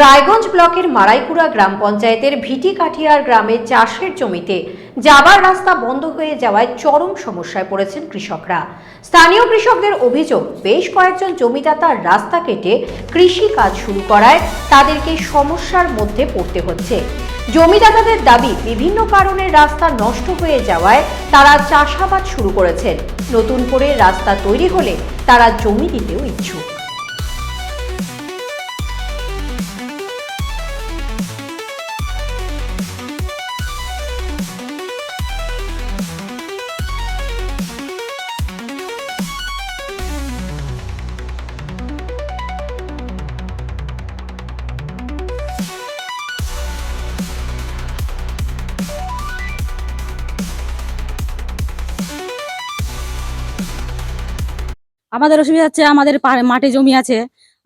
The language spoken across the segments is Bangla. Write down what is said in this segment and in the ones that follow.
রায়গঞ্জ ব্লকের মারাইকুড়া গ্রাম পঞ্চায়েতের ভিটি কাঠিয়ার গ্রামে চাষের জমিতে যাবার রাস্তা বন্ধ হয়ে যাওয়ায় চরম সমস্যায় পড়েছেন কৃষকরা। স্থানীয় কৃষকদের অভিযোগ, বেশ কয়েকজন জমিদাতার রাস্তা কেটে কৃষি কাজ শুরু করায় তাদেরকে সমস্যার মধ্যে পড়তে হচ্ছে। জমিদাতাদের দাবি, বিভিন্ন কারণে রাস্তা নষ্ট হয়ে যাওয়ায় তারা চাষাবাদ শুরু করেছেন। নতুন করে রাস্তা তৈরি হলে তারা জমি দিতেও ইচ্ছুক। আমাদের অসুবিধা হচ্ছে আমাদের মাঠে জমি আছে।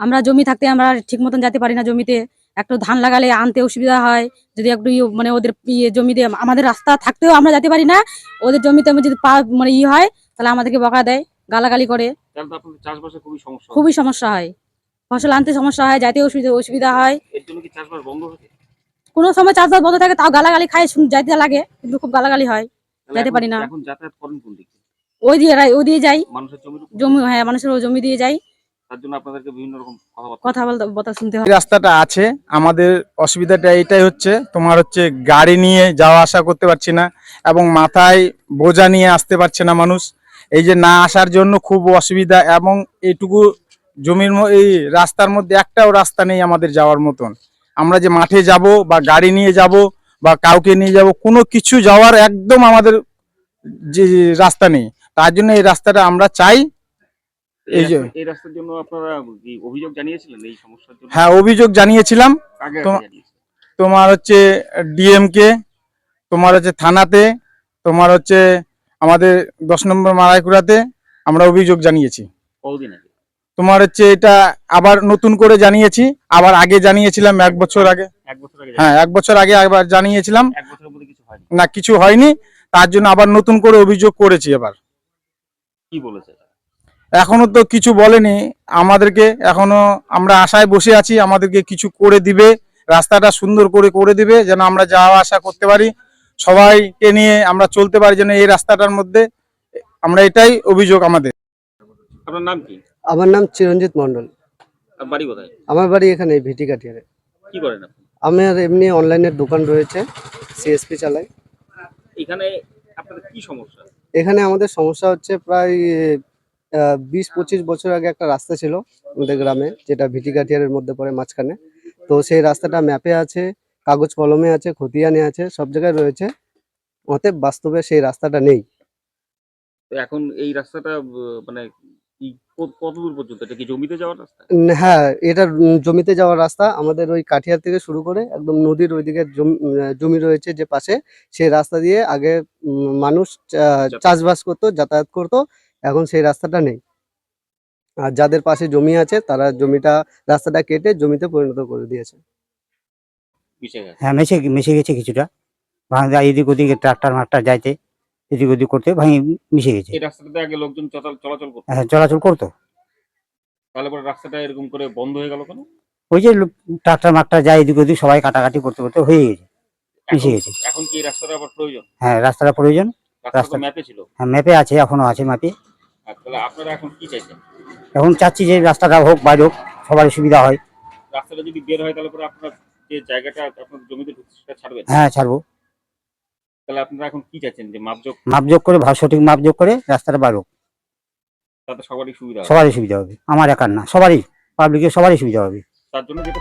আমরা জমি থাকতে আমরা ঠিক মতন যেতে পারি না জমিতে। একটু ধান লাগালে আনতে অসুবিধা হয়। যদি একটু ইয়ে মানে ওদের ইয়ে জমিতে আমাদের রাস্তা থাকতেও আমরা যেতে পারি না ওদের জমিতে যদি পা মানে ই হয় তাহলে আমাদেরকে বকা দেয় গালাগালি করে। খুবই সমস্যা হয়। ফসল আনতে সমস্যা হয় যাইতে অসুবিধা অসুবিধা হয়। কোনো সময় চাষবাস বন্ধ থাকে তাও গালাগালি খায় যাইতে লাগে কিন্তু খুব গালাগালি হয়। যেতে পারি না। ওই দিয়ে ওই দিয়ে যাই। মানুষের জমির উপর? জমি হ্যাঁ মানুষের জমি দিয়ে যাই। তার জন্য আপনাদেরকে বিভিন্ন রকম কথাবার্তা কথা বলতে কথা শুনতে হয়। এই রাস্তাটা আছে আমাদের অসুবিধাটা এটাই হচ্ছে তোমার হচ্ছে গাড়ি নিয়ে যাওয়া আসা করতে পারছি না এবং মাথায় বোঝা নিয়ে আসতে পারছে না মানুষ। এই যে না আসার জন্য খুব অসুবিধা এবং এইটুকু জমির ম- এই রাস্তার মধ্যে একটাও রাস্তা নেই আমাদের যাওয়ার মতন। আমরা যে মাঠে যাব বা গাড়ি নিয়ে যাব বা কাউকে নিয়ে যাব কোনো কিছু যাওয়ার একদম আমাদের যে রাস্তা নেই। তার জন্য এই রাস্তাটা আমরা চাই। এই এই যে এই রাস্তার জন্য আপনারা অভিযোগ জানিয়েছিলেন এই সমস্যার জন্য? হ্যাঁ অভিযোগ জানিয়েছিলাম। তোমার হচ্ছে ডিএমকে তোমার হচ্ছে থানাতে তোমার হচ্ছে আমাদের দশ নম্বর মারাইকুড়াতে আমরা অভিযোগ জানিয়েছি। কতদিন আগে? তোমার হচ্ছে এটা আবার নতুন করে জানিয়েছি। আবার আগে জানিয়েছিলাম এক বছর আগে। হ্যাঁ এক বছর আগে আবার জানিয়েছিলাম। না কিছু হয়নি। তার জন্য আবার নতুন করে অভিযোগ করেছি এবার কি বলেছে এখনও তো কিছু বলেনি। আমাদেরকে এখনও আমরা আশায় বসে আছি আমাদেরকে কিছু করে দিবে রাস্তাটা সুন্দর করে করে দিবে যেন আমরা যাওয়া আসা করতে পারি। সবাইকে নিয়ে আমরা চলতে পারি যেন এই রাস্তাটার মধ্যে। আমরা এটাই অভিযোগ আমাদের। আপনার নাম কি? আমার নাম চিরঞ্জিত মন্ডল বাড়ি কোথায়? আমার বাড়ি এখানে ভিটি কাটিয়ারে কি করেন আপনি? আমার এমনি অনলাইনের দোকান রয়েছে সিএসপি চালাই এখানে আপনাদের কি সমস্যা? এখানে আমাদের সমস্যা হচ্ছে প্রায় বিশ পঁচিশ বছর আগে একটা রাস্তা ছিল আমাদের গ্রামে, যেটা ভিটি কাঠিয়ারের মধ্যে পড়ে মাঝখানে। তো সেই রাস্তাটা ম্যাপে আছে, কাগজ কলমে আছে, খতিয়ানে আছে, সব জায়গায় রয়েছে। অতএব বাস্তবে সেই রাস্তাটা নেই। এখন এই রাস্তাটা মানে কি কত- কত দূর পর্যন্ত? এটা কি জমিতে যাওয়ার রাস্তা? হ্যাঁ এটা জমিতে যাওয়ার রাস্তা। আমাদের ওই কাঠিয়ার থেকে শুরু করে একদম নদীর ওইদিকে জমি জমি রয়েছে যে পাশে সেই রাস্তা দিয়ে আগে মানুষ চা- চাষবাস করতো যাতায়াত করতো। এখন সেই রাস্তাটা নেই। আর যাদের পাশে জমি আছে তারা জমিটা রাস্তাটা কেটে জমিতে পরিণত করে দিয়েছে। মিশে গেছে? হ্যাঁ মেশে মিশে গেছে কিছুটা। ভাঙা এদিক ওদিকে ট্রাক্টর মাক্টার যাইতে। এদিক ওদিক করতে ভাঙে মিশে গেছে। এই রাস্তাটাতে আগে লোকজন চলাচল চলাচল করতো? হ্যাঁ চলাচল করতো। তাহলে পরে রাস্তাটা এরকম করে বন্ধ হয়ে গেল কেন? ওই যে ট্রাক্টর মাক্টার যায় এদিক ওদিক সবাই কাটাকাটি করতে করতে হয়ে গেছে মিশে গেছে। এখন কি এই রাস্তাটা আবার প্রয়োজন? হ্যাঁ রাস্তাটা প্রয়োজন। রাস্তা ম্যাপে ছিল। হ্যাঁ ম্যাপে আছে এখনও আছে ম্যাপে তাহলে আপনারা এখন কি চাইছেন? এখন চাচ্ছি যে রাস্তাটা হোক বাইরে হোক সবারই সুবিধা হয়। রাস্তাটা যদি বের হয় তাহলে পরে আপনার যে জায়গাটা আপনার জমিতে ঢুকছে সেটা ছাড়বেন? হ্যাঁ ছাড়বো। তাহলে আপনারা এখন কি চাচ্ছেন? যে মাপজোক মাপযোগ করে সঠিক মাপযোগ করে রাস্তাটা হোক তাতে সবারই সুবিধা হবে। সবারই সুবিধা হবে। আমার একার না সবারই পাবলিকের সবারই সুবিধা হবে। তার জন্য যেটা